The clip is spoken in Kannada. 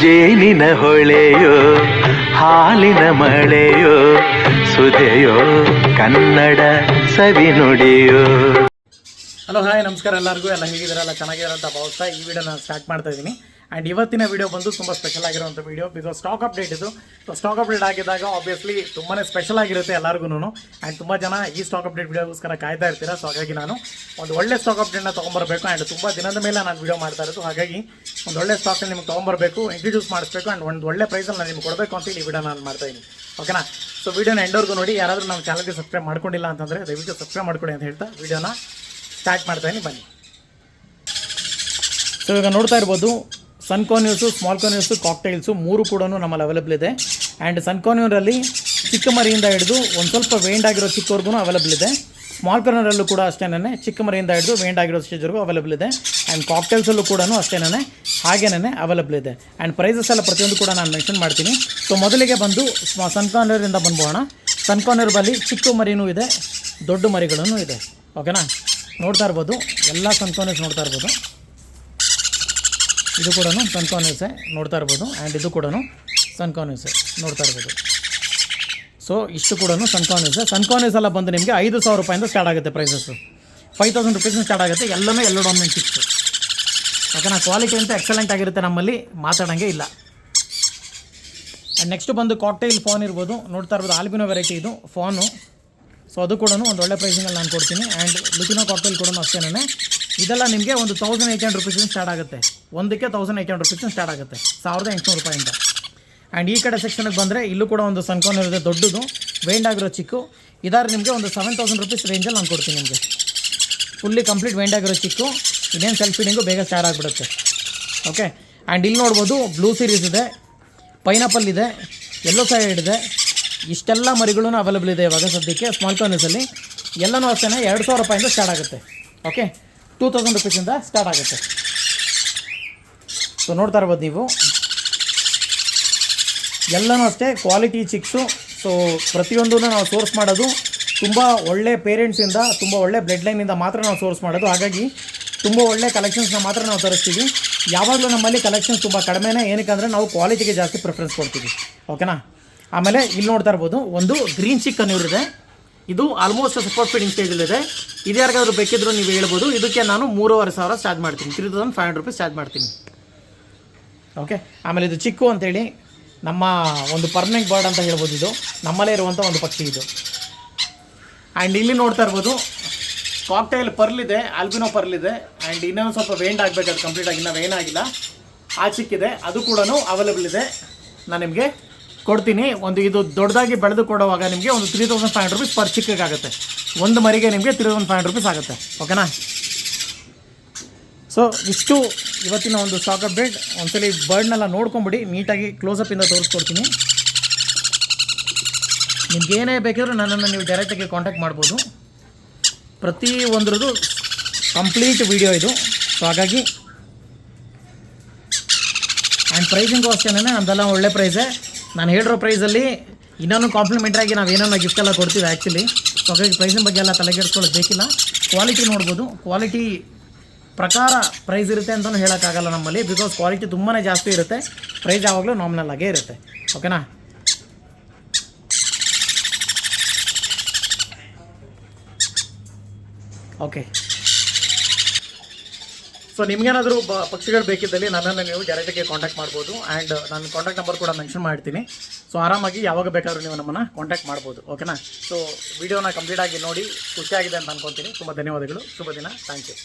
ಜೇನಿನ ಹೊಳೆಯೋ, ಹಾಲಿನ ಮಳೆಯೋ, ಸುದೆಯೋ, ಕನ್ನಡ ಸವಿ ನುಡಿಯೋ. ಹಲೋ, ಹಾಯ್, ನಮಸ್ಕಾರ ಎಲ್ಲರಿಗೂ. ಎಲ್ಲ ಹೇಗಿದ್ದೀರಲ್ಲ? ಚೆನ್ನಾಗಿರೋ ಅಂತ ಭಾವಿಸ್ತಾ ಈ ವಿಡಿಯೋ ನಾನು ಸ್ಟಾರ್ಟ್ ಮಾಡ್ತಾ ಇದ್ದೀನಿ. ಆ್ಯಂಡ್ ಇವತ್ತಿನ ವಿಡಿಯೋ ಬಂದು ತುಂಬ ಸ್ಪೆಷಲ್ ಆಗಿರುವಂಥ ವಿಡಿಯೋ ಬಿಕಾಸ್ ಸ್ಟಾಕ್ ಅಪ್ಡೇಟ್ ಇದು. ಸೊ ಸ್ಟಾಕ್ ಅಪ್ಡೇಟ್ ಆಗಿದ್ದಾಗ ಆಬ್ವಿಯಸ್ಲಿ ತುಂಬಾ ಸ್ಪೆಷಲ್ ಆಗಿರುತ್ತೆ ಎಲ್ಲರಿಗೂ ಆ್ಯಂಡ್ ತುಂಬ ಜನ ಈ ಸ್ಟಾಕ್ ಅಪ್ಡೇಟ್ ವಿಡಿಯೋಗೋಸ್ಕರ ಕಾಯ್ತಾ ಇರ್ತೀರಾ? ಸೊ ಹಾಗಾಗಿ ನಾನು ಒಂದು ಒಳ್ಳೆ ಸ್ಟಾಕ್ ಅಪ್ಡೇಟ್ನ ತೊಗೊಂಬರಬೇಕು ಆ್ಯಂಡ್ ತುಂಬ ದಿನದ ಮೇಲೆ ನಾನು ವಿಡಿಯೋ ಮಾಡ್ತಾ ಇರೋದು. ಹಾಗಾಗಿ ಒಂದು ಒಳ್ಳೆ ಸ್ಟಾಕ್ನ ನಿಮ್ಗೆ ತೊಗೊಂಬರಬೇಕು ಇಂಟ್ರೊಡ್ಯೂಸ್ ಮಾಡಿಸ್ಬೇಕು ಆ್ಯಂಡ್ ಒಂದು ಒಳ್ಳೆ ಪ್ರೈಸಲ್ಲಿ ನಾನು ನಿಮ್ಗೆ ಕೊಡಬೇಕು ಅಂತ ಈ ವಿಡಿಯೋ ನಾನು ಮಾಡ್ತಾ ಇದ್ದೀನಿ. ಓಕೆನಾ ಸೊ ವಿಡಿಯೋನ ಎಂಡೋರ್ಗೂ ನೋಡಿ. ಯಾರಾದರೂ ನಮ್ಮ ಚಾನಲ್ಗೆ ಸಬ್ಸ್ಕ್ರೈಬ್ ಮಾಡ್ಕೊಂಡಿಲ್ಲ ಅಂತಂದರೆ ದಯವಿಟ್ಟು ಸಬ್ಸ್ಕ್ರೈಬ್ ಮಾಡ್ಕೊಡಿ ಅಂತ ಹೇಳ್ತಾ ವಿಡಿಯೋನ ಸ್ಟಾರ್ಟ್ ಮಾಡ್ತಾ ಇದ್ದೀನಿ. ಬನ್ನಿ. ಸೊ ಈಗ ನೋಡ್ತಾ ಇರ್ಬೋದು ಸನ್ಕಾನ್ಯೂಸು ಸ್ಮಾಲ್ ಕಾನ್ಯೂಸು ಕಾಕ್ಟೈಲ್ಸು ಮೂರು ಕೂಡ ನಮ್ಮಲ್ಲಿ ಅವೈಲೇಬಲ್ ಇದೆ. ಆ್ಯಂಡ್ ಸನ್ಕಾನ್ಯೂರಲ್ಲಿ ಚಿಕ್ಕ ಮರಿಯಿಂದ ಹಿಡಿದು ಒಂದು ಸ್ವಲ್ಪ ವೇಂಡ್ ಆಗಿರೋ ಚಿಕ್ಕವರೆಗೂ ಅವೈಲೇಬಲ್ ಇದೆ. ಸ್ಮಾಲ್ ಕಾರ್ನರಲ್ಲೂ ಕೂಡ ಅಷ್ಟೇನೇ ಚಿಕ್ಕ ಮರಿಯಿಂದ ಹಿಡಿದು ವೇಂಡ್ ಆಗಿರೋ ಸ್ಟೇಜ್ವರೆಗೂ ಅವೈಲೇಬಲ್ ಇದೆ. ಆ್ಯಂಡ್ ಕಾಕ್ಟೈಲ್ಸಲ್ಲೂ ಕೂಡ ಅಷ್ಟೇನೇ ಹಾಗೇನೇ ಅವೈಲೇಬಲ್ ಇದೆ. ಆ್ಯಂಡ್ ಪ್ರೈಸಸ್ ಎಲ್ಲ ಪ್ರತಿಯೊಂದು ಕೂಡ ನಾನು ಮೆನ್ಷನ್ ಮಾಡ್ತೀನಿ. ಸೊ ಮೊದಲಿಗೆ ಬಂದು ಸನ್ಕಾರ್ನರಿಂದ ಬಂದ್ಬೋಣ ಸನ್ಕಾರ್ನರ್ ಬಳಿ ಚಿಕ್ಕ ಮರಿನೂ ಇದೆ, ದೊಡ್ಡ ಮರಿಗಳೂ ಇದೆ. ಓಕೆನಾ ನೋಡ್ತಾ ಇರ್ಬೋದು, ಎಲ್ಲ ಸನ್ಕಾರ್ನರ್ಸ್ ನೋಡ್ತಾ ಇರ್ಬೋದು. ಇದು ಕೂಡ ಸನ್ಕಾನ್ಯೂಸೇ ನೋಡ್ತಾ ಇರ್ಬೋದು. ಆ್ಯಂಡ್ ಇದು ಕೂಡ ಸನ್ಕಾನ್ಯೂಸೇ ನೋಡ್ತಾ ಇರ್ಬೋದು. ಸೊ ಇಷ್ಟು ಕೂಡ ಸನ್ಕಾನ್ಯೂಸೇ ಸನ್ಕಾನ್ಯೂಸ್ ಎಲ್ಲ ಬಂದು ನಿಮಗೆ ಐದು ಸಾವಿರ ರೂಪಾಯಿಂದ ಸ್ಟಾರ್ಟ್ ಆಗುತ್ತೆ ಪ್ರೈಸಸ್ಸು ಫೈವ್ ತೌಸಂಡ್ ರುಪೀಸ್ನ ಸ್ಟಾರ್ಟ್ ಆಗುತ್ತೆ. ಎಲ್ಲನೂ ಎಲ್ಲ ಡಾಮಿನೆಂಟ್ ಸಿಕ್ಸು ಯಾಕಂದ್ರೆ ಕ್ವಾಲಿಟಿ ಅಂತ ಎಕ್ಸಲೆಂಟ್ ಆಗಿರುತ್ತೆ ನಮ್ಮಲ್ಲಿ. ಮಾತಾಡೋಂಗೆ ಇಲ್ಲ. ಆ್ಯಂಡ್ ನೆಕ್ಸ್ಟ್ ಬಂದು ಕಾಕ್ಟೈಲ್ ಫೋನ್ ಇರ್ಬೋದು. ನೋಡ್ತಾ ಇರ್ಬೋದು ಆಲ್ಬಿನೋ ವೆರೈಟಿ ಇದು ಫೋನು ಸೊ ಅದು ಕೂಡ ಒಂದು ಒಳ್ಳೆ ಪ್ರೈಸಿಂಗಲ್ಲಿ ನಾನು ಕೊಡ್ತೀನಿ. ಆ್ಯಂಡ್ ಲುಕಿನೋ ಕಾಕ್ಟೈಲ್ ಕೂಡ ಅಷ್ಟೇನೆ ಇದೆಲ್ಲ ನಿಮಗೆ ಒಂದು ತೌಸಂಡ್ ಏಯ್ಟ್ ಹಂಡ್ರೆಡ್ ರುಪೀಸಿಂದ ಸ್ಟಾರ್ಟ್ ಆಗುತ್ತೆ. ಒಂದಕ್ಕೆ ತೌಸಂಡ್ ಏಯ್ಟ್ ಹಂಡ್ರೆಡ್ ರುಪೀಸಿಂದ ಸ್ಟಾರ್ಟ್ ಆಗುತ್ತೆ. ಸಾವಿರದ ಎಂಟುನೂರು ರೂಪಾಯಿಂದ. ಆ್ಯಂಡ್ ಈ ಕಡೆ ಸೆಕ್ಷನ್ಗೆ ಬಂದರೆ ಇಲ್ಲೂ ಕೂಡ ಒಂದು ಸನ್ಕಾನ್ ಇರುತ್ತೆ, ದೊಡ್ಡದು. ವೇಂಡ್ ಆಗಿರೋ ಚಿಕ್ಕು. ಇದಾದ್ರೆ ನಿಮಗೆ ಒಂದು ಸೆವೆನ್ ತೌಸಂಡ್ ರುಪೀಸ್ ರೇಂಜಲ್ಲಿ ನಾನು ಕೊಡ್ತೀನಿ ನಿಮಗೆ. ಫುಲ್ಲಿ ಕಂಪ್ಲೀಟ್ ವೇಂಡ್ ಆಗಿರೋ ಚಿಕ್ಕು. ಇದೇನು ಸೆಲ್ಫ್ ಫೀಡಿಂಗು ಬೇಗ ಸ್ಟಾರ್ಟ್ ಆಗಿಬಿಡುತ್ತೆ. ಓಕೆ ಆ್ಯಂಡ್ ಇಲ್ಲಿ ನೋಡ್ಬೋದು ಬ್ಲೂ ಸೀರೀಸ್ ಇದೆ. ಪೈನಾಪಲ್ ಇದೆ. ಎಲ್ಲೋ ಸೈಡ್ ಇದೆ. ಇಷ್ಟೆಲ್ಲ ಮರಿಗಳೂ ಅವೈಲೇಬಲ್ ಇದೆ ಇವಾಗ ಸದ್ಯಕ್ಕೆ ಸ್ಮಾಲ್ ಕಾರ್ನರ್ಸಲ್ಲಿ ಎಲ್ಲನೂ ಅಷ್ಟೇ ಎರಡು ಸಾವಿರ ರೂಪಾಯಿಂದ ಸ್ಟಾರ್ಟ್ ಆಗುತ್ತೆ. ಓಕೆ ಟೂ ತೌಸಂಡ್ ರುಪೀಸಿಂದ ಸ್ಟಾರ್ಟ್ ಆಗುತ್ತೆ. ಸೊ ನೋಡ್ತಾ ಇರ್ಬೋದು ನೀವು. ಎಲ್ಲನೂ ಅಷ್ಟೇ ಕ್ವಾಲಿಟಿ ಚಿಕ್ಸು ಸೊ ಪ್ರತಿಯೊಂದೂ ನಾವು ಸೋರ್ಸ್ ಮಾಡೋದು ತುಂಬ ಒಳ್ಳೆ ಪೇರೆಂಟ್ಸಿಂದ ತುಂಬ ಒಳ್ಳೆ ಬ್ಲಡ್ ಲೈನಿಂದ ಮಾತ್ರ ನಾವು ಸೋರ್ಸ್ ಮಾಡೋದು. ಹಾಗಾಗಿ, ತುಂಬ ಒಳ್ಳೆ ಕಲೆಕ್ಷನ್ಸ್ನ ಮಾತ್ರ ನಾವು ತರಿಸ್ತೀವಿ. ಯಾವಾಗಲೂ ನಮ್ಮಲ್ಲಿ ಕಲೆಕ್ಷನ್ಸ್ ತುಂಬ ಕಡಿಮೆನೇ. ಏನಕ್ಕೆ ಅಂದರೆ ನಾವು ಕ್ವಾಲಿಟಿಗೆ ಜಾಸ್ತಿ ಪ್ರಿಫರೆನ್ಸ್ ಕೊಡ್ತೀವಿ. ಓಕೆನಾ ಆಮೇಲೆ, ಇಲ್ಲಿ ನೋಡ್ತಾ ಇರ್ಬೋದು, ಒಂದು ಗ್ರೀನ್ ಚಿಕನ್ ಇದೆ ಇದು ಆಲ್ಮೋಸ್ಟ್ ಸಪೋರ್ಟ್ ಫೀಡಿಂಗ್ ಸ್ಟೇಜಲ್ಲಿದೆ ಇದು. ಯಾರಿಗಾದ್ರೂ ಬೇಕಿದ್ರು ನೀವು ಹೇಳ್ಬೋದು. ಇದಕ್ಕೆ ನಾನು ಮೂರುವರೆ ಸಾವಿರ ಚಾರ್ಜ್ ಮಾಡ್ತೀನಿ. Three thousand five hundred rupees charge ಮಾಡ್ತೀನಿ. ಓಕೆ ಆಮೇಲೆ ಇದು ಚಿಕ್ಕು ಅಂತೇಳಿ ನಮ್ಮ ಒಂದು ಪರ್ಮನೆಂಟ್ ಬರ್ಡ್ ಅಂತ ಹೇಳ್ಬೋದು ಇದು. ನಮ್ಮಲ್ಲೇ ಇರುವಂಥ ಒಂದು ಪಕ್ಷಿ ಇದು. ಆ್ಯಂಡ್ ಇಲ್ಲಿ ನೋಡ್ತಾ ಇರ್ಬೋದು ಕಾಕ್ಟೈಲ್ ಪರ್ಲಿದೆ ಆಲ್ಬಿನೋ ಪರ್ಲಿದೆ ಆ್ಯಂಡ್ ಇನ್ನೊಂದು ಸ್ವಲ್ಪ ವೇಂಡ್ ಆಗಬೇಕು, ಅದು ಕಂಪ್ಲೀಟ್ ಆಗಿ, ಇನ್ನೂ ವೇನ್ ಆಗಿಲ್ಲ. ಆ ಚಿಕ್ಕಿದೆ. ಅದು ಕೂಡ ಅವೈಲೇಬಲ್ ಇದೆ. ನಾನು ನಿಮಗೆ ಕೊಡ್ತೀನಿ. ಒಂದು ಇದು ದೊಡ್ಡದಾಗಿ ಬೆಳೆದು ಕೊಡುವಾಗ ನಿಮಗೆ ಒಂದು three thousand five hundred rupees per ಚಿಕ್ಕಾಗುತ್ತೆ ಒಂದು ಮರಿಗೆ ನಿಮಗೆ three thousand five hundred rupees ಆಗುತ್ತೆ. ಓಕೆನಾ ಸೊ ಇಷ್ಟು ಇವತ್ತಿನ ಒಂದು ಸ್ಟಾಕ್ ಅಪ್ಡೇಟ್ ಒಂದ್ಸಲಿ ಬರ್ಡ್ನೆಲ್ಲ ನೋಡ್ಕೊಂಬಿಡಿ. ನೀಟಾಗಿ ಕ್ಲೋಸಪ್ಪಿಂದ ತೋರಿಸ್ಕೊಡ್ತೀನಿ. ನಿಮ್ಗೆ ಏನೇ ಬೇಕಿದ್ರೂ ನನ್ನನ್ನು ನೀವು ಡೈರೆಕ್ಟಾಗಿ ಕಾಂಟ್ಯಾಕ್ಟ್ ಮಾಡ್ಬೋದು. ಪ್ರತಿ ಒಂದ್ರದ್ದು ಕಂಪ್ಲೀಟ್ ವಿಡಿಯೋ ಇದು. ಸೊ ಹಾಗಾಗಿ ಆ್ಯಂಡ್ ಪ್ರೈಸಿಂಗು ಅಷ್ಟೇನೆ ನಮ್ದೆಲ್ಲ ಒಳ್ಳೆ ಪ್ರೈಸೇ ನಾನು ಹೇಳಿರೋ ಪ್ರೈಸಲ್ಲಿ ಇನ್ನೊಂದು ಕಾಂಪ್ಲಿಮೆಂಟ್ರಾಗಿ ನಾವು ಏನೇನೋ ಗಿಫ್ಟ್ ಎಲ್ಲ ಕೊಡ್ತೀವಿ ಆ್ಯಕ್ಚುಲಿ ಸೊ ಹಾಗಾಗಿ ಪ್ರೈಸಿನ ಬಗ್ಗೆ ಎಲ್ಲ ತಲೆಗೆಡ್ಸ್ಕೊಳ್ಳೋದು ಬೇಕಿಲ್ಲ. ಕ್ವಾಲಿಟಿ ನೋಡ್ಬೋದು. ಕ್ವಾಲಿಟಿ ಪ್ರಕಾರ ಪ್ರೈಸ್ ಇರುತ್ತೆ ಅಂತಲೂ ಹೇಳೋಕ್ಕಾಗಲ್ಲ ನಮ್ಮಲ್ಲಿ. ಬಿಕಾಸ್ ಕ್ವಾಲಿಟಿ ತುಂಬಾ ಜಾಸ್ತಿ ಇರುತ್ತೆ. ಪ್ರೈಸ್ ಯಾವಾಗಲೂ ನಾಮಿನಲ್ ಆಗೇ ಇರುತ್ತೆ. ಓಕೆನಾ ಓಕೆ ಸೊ ನಿಮ್ಗೇನಾದರೂ ಬ ಪಕ್ಷಿಗಳು ಬೇಕಿದ್ದಲ್ಲಿ ನನ್ನನ್ನು ನೀವು ಡೈರೆಕ್ಟಾಗಿ ಕಾಂಟ್ಯಾಕ್ಟ್ ಮಾಡ್ಬೋದು. ಆ್ಯಂಡ್ ನಾನು ಕಾಂಟ್ಯಾಕ್ಟ್ ನಂಬರ್ ಕೂಡ ಮೆನ್ಷನ್ ಮಾಡ್ತೀನಿ. ಸೊ ಆರಾಮಾಗಿ ಯಾವಾಗ ಬೇಕಾದರೂ ನೀವು ನಮ್ಮನ್ನು ಕಾಂಟ್ಯಾಕ್ಟ್ ಮಾಡ್ಬೋದು. ಓಕೆನಾ ಸೊ ವಿಡಿಯೋನ ಕಂಪ್ಲೀಟಾಗಿ ನೋಡಿ, ಖುಷಿಯಾಗಿದೆ ಅಂತ ಅನ್ಕೊತೀನಿ. ತುಂಬ ಧನ್ಯವಾದಗಳು. ಶುಭ ದಿನ. Thank you